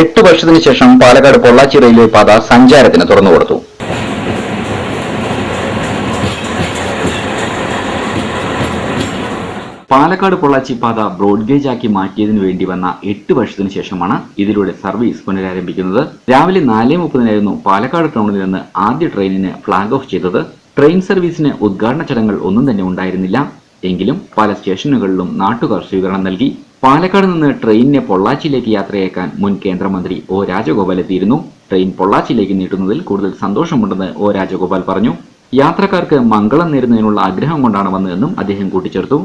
എട്ട് വർഷത്തിന് ശേഷം പാലക്കാട് പൊള്ളാച്ചി റെയിൽവേ പാത സഞ്ചാരത്തിന് തുറന്നുകൊടുത്തു പാലക്കാട് പൊള്ളാച്ചി പാത ബ്രോഡ് ഗേജ് ആക്കി മാറ്റിയതിനു വേണ്ടി വന്ന എട്ട് വർഷത്തിന് ശേഷമാണ് ഇതിലൂടെ സർവീസ് പുനരാരംഭിക്കുന്നത്. രാവിലെ നാല് മുപ്പതിനായിരുന്നു പാലക്കാട് ടൗണിൽ നിന്ന് ആദ്യ ട്രെയിനിന് ഫ്ളാഗ് ഓഫ് ചെയ്തത്. ട്രെയിൻ സർവീസിന് ഉദ്ഘാടന ചടങ്ങുകൾ ഒന്നും തന്നെ ഉണ്ടായിരുന്നില്ല. എങ്കിലും പല സ്റ്റേഷനുകളിലും നാട്ടുകാർ സ്വീകരണം നൽകി. പാലക്കാട് നിന്ന് ട്രെയിനിനെ പൊള്ളാച്ചിയിലേക്ക് യാത്രയാക്കാൻ മുൻ കേന്ദ്രമന്ത്രി ഒ രാജഗോപാൽ എത്തിയിരുന്നു. ട്രെയിൻ പൊള്ളാച്ചിയിലേക്ക് നീട്ടുന്നതിൽ കൂടുതൽ സന്തോഷമുണ്ടെന്ന് ഒ രാജഗോപാൽ പറഞ്ഞു. യാത്രക്കാർക്ക് മംഗളം നേരുന്നതിനുള്ള ആഗ്രഹം കൊണ്ടാണ് വന്നതെന്നും അദ്ദേഹം കൂട്ടിച്ചേർത്തു.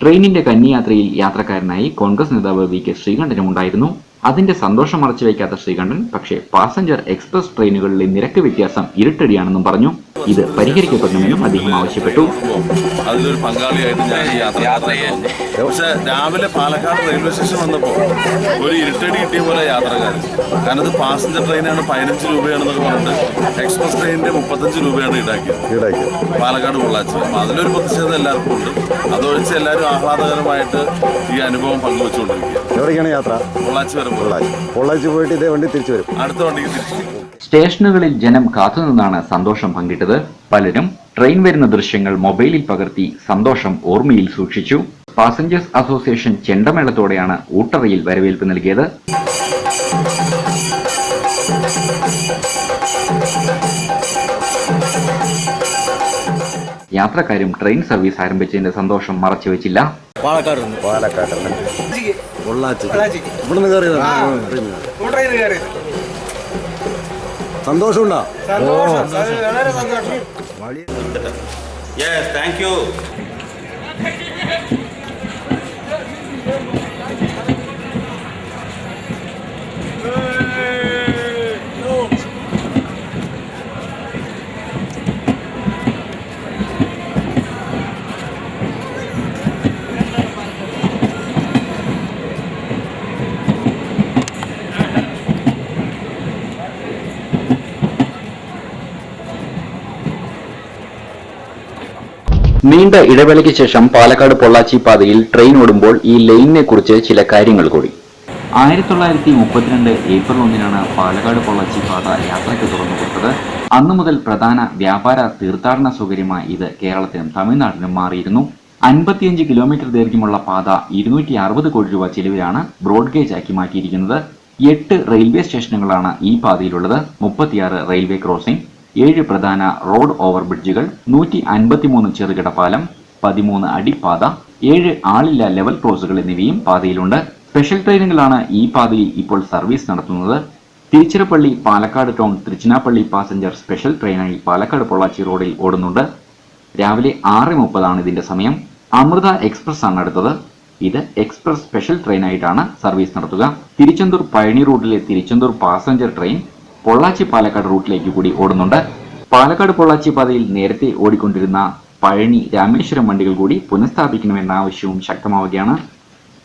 ട്രെയിനിന്റെ കന്നിയാത്രയിൽ യാത്രക്കാരനായി കോൺഗ്രസ് നേതാവ് വി കെ ശ്രീകണ്ഠനും ഉണ്ടായിരുന്നു. അതിന്റെ സന്തോഷം മറച്ചുവെക്കാത്ത ശ്രീകണ്ഠൻ പക്ഷേ പാസഞ്ചർ എക്സ്പ്രസ് ട്രെയിനുകളിലെ നിരക്ക് വ്യത്യാസം ഇരുട്ടടിയാണെന്നും പറഞ്ഞു. ഇത് പരിഹരിക്കപ്പെടണമെന്നും അദ്ദേഹം ആവശ്യപ്പെട്ടു. അതിലൊരു പങ്കാളിയായിട്ട് ഞാൻ ഈ യാത്ര പക്ഷെ രാവിലെ പാലക്കാട് റെയിൽവേ സ്റ്റേഷൻ വന്നപ്പോൾ ഒരു ഇരുട്ടടി കിട്ടിയ പോലെ യാത്രക്കാർ. കാരണം ഇത് പാസഞ്ചർ ട്രെയിനാണ് പതിനഞ്ച് രൂപയാണെന്നൊക്കെ പറഞ്ഞിട്ട് എക്സ്പ്രസ് ട്രെയിനിന്റെ മുപ്പത്തഞ്ച് രൂപയാണ് ഈടാക്കിയത്. പാലക്കാട് പൊള്ളാച്ചി. അപ്പം അതിലൊരു പ്രതിഷേധം എല്ലാവർക്കും ഉണ്ട്. അതൊഴിച്ച് എല്ലാവരും ആഹ്ലാദകരമായിട്ട് ഈ അനുഭവം പങ്കുവെച്ചുകൊണ്ടിരിക്കുക എവിടേക്കാണ് യാത്ര? പൊള്ളാച്ചി വരെ പൊള്ളാച്ചി. പൊള്ളാച്ചി പോയിട്ട് ഇതേ വണ്ടി തിരിച്ചു വരും. അടുത്ത വണ്ടിക്ക് തിരിച്ചു സ്റ്റേഷനുകളിൽ ജനം കാത്തുനിന്നാണ് സന്തോഷം പങ്കിട്ടത്. പലരും ട്രെയിൻ വരുന്ന ദൃശ്യങ്ങൾ മൊബൈലിൽ പകർത്തി സന്തോഷം ഓർമ്മയിൽ സൂക്ഷിച്ചു. പാസഞ്ചേഴ്സ് അസോസിയേഷൻ ചെണ്ടമേളത്തോടെയാണ് ഊട്ടറയിൽ വരവേൽപ്പ് നൽകിയത്. യാത്രക്കാരും ട്രെയിൻ സർവീസ് ആരംഭിച്ചതിന്റെ സന്തോഷം മറച്ചുവെച്ചില്ല പാലക്കാട് പാലക്കാട് പൊള്ളാച്ചി ഇവിടുന്ന് കയറി സന്തോഷമുണ്ടോ? യെസ് താങ്ക് യു നീണ്ട ഇടവേളയ്ക്ക് ശേഷം പാലക്കാട് പൊള്ളാച്ചി പാതയിൽ ട്രെയിൻ ഓടുമ്പോൾ ഈ ലൈനിനെ കുറിച്ച് ചില കാര്യങ്ങൾ കൂടി. ആയിരത്തി തൊള്ളായിരത്തി മുപ്പത്തിരണ്ട് ഏപ്രിൽ ഒന്നിനാണ് പാലക്കാട് പൊള്ളാച്ചി പാത യാത്രയ്ക്ക് തുറന്നു കൊടുത്തത്. അന്നു മുതൽ പ്രധാന വ്യാപാര തീർത്ഥാടന സൗകര്യമായി ഇത് കേരളത്തിനും തമിഴ്നാടിനും മാറിയിരുന്നു. അൻപത്തിയഞ്ച് കിലോമീറ്റർ ദൈർഘ്യമുള്ള പാത ഇരുന്നൂറ്റി അറുപത് കോടി രൂപ ചിലവിലാണ് ബ്രോഡ് ഗേജ് ആക്കി മാറ്റിയിരിക്കുന്നത്. എട്ട് റെയിൽവേ സ്റ്റേഷനുകളാണ് ഈ പാതയിലുള്ളത്. മുപ്പത്തിയാറ് റെയിൽവേ ക്രോസിംഗ് ഏഴ് പ്രധാന റോഡ് ഓവർ ബ്രിഡ്ജുകൾ നൂറ്റി അൻപത്തിമൂന്ന് ചെറുകിട പാലം പതിമൂന്ന് അടിപ്പാത ഏഴ് ആളില്ല ലെവൽ ക്രോസുകൾ എന്നിവയും പാതയിലുണ്ട്. സ്പെഷ്യൽ ട്രെയിനുകളാണ് ഈ പാതയിൽ ഇപ്പോൾ സർവീസ് നടത്തുന്നത്. Tiruchirappalli Palakkad town Tiruchinappalli passenger special ട്രെയിനായി Palakkad Pollachi റോഡിൽ ഓടുന്നുണ്ട്. രാവിലെ ആറ് മുപ്പതാണ് ഇതിന്റെ സമയം. അമൃത എക്സ്പ്രസ് ആണ് അടുത്തത്. ഇത് എക്സ്പ്രസ് സ്പെഷ്യൽ ട്രെയിനായിട്ടാണ് സർവീസ് നടത്തുക. തിരുച്ചെന്തൂർ പഴനി റൂട്ടിലെ തിരുച്ചെന്തൂർ പാസഞ്ചർ ട്രെയിൻ പൊള്ളാച്ചി പാലക്കാട് റൂട്ടിലേക്ക് കൂടി ഓടുന്നുണ്ട്. പാലക്കാട് പൊള്ളാച്ചി പാതയിൽ നേരത്തെ ഓടിക്കൊണ്ടിരുന്ന പഴനി രാമേശ്വരം വണ്ടികൾ കൂടി പുനഃസ്ഥാപിക്കണമെന്ന ആവശ്യവും ശക്തമാവുകയാണ്.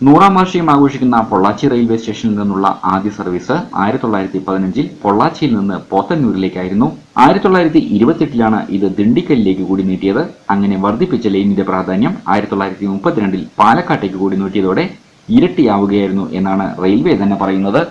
നൂറാം വാർഷികം ആഘോഷിക്കുന്ന പൊള്ളാച്ചി റെയിൽവേ സ്റ്റേഷനിൽ നിന്നുള്ള ആദ്യ സർവീസ് ആയിരത്തി തൊള്ളായിരത്തി പതിനഞ്ചിൽ പൊള്ളാച്ചിയിൽ നിന്ന് പോത്തന്നൂരിലേക്കായിരുന്നു. ആയിരത്തി തൊള്ളായിരത്തി ഇരുപത്തെട്ടിലാണ് ഇത് ദിണ്ടിക്കലിലേക്ക് കൂടി നീട്ടിയത്. അങ്ങനെ വർദ്ധിപ്പിച്ച ലൈനിന്റെ പ്രാധാന്യം ആയിരത്തി തൊള്ളായിരത്തി മുപ്പത്തിരണ്ടിൽ പാലക്കാട്ടേക്ക് കൂടി നീട്ടിയതോടെ ഇരട്ടിയാവുകയായിരുന്നു എന്നാണ് റെയിൽവേ തന്നെ പറയുന്നത്.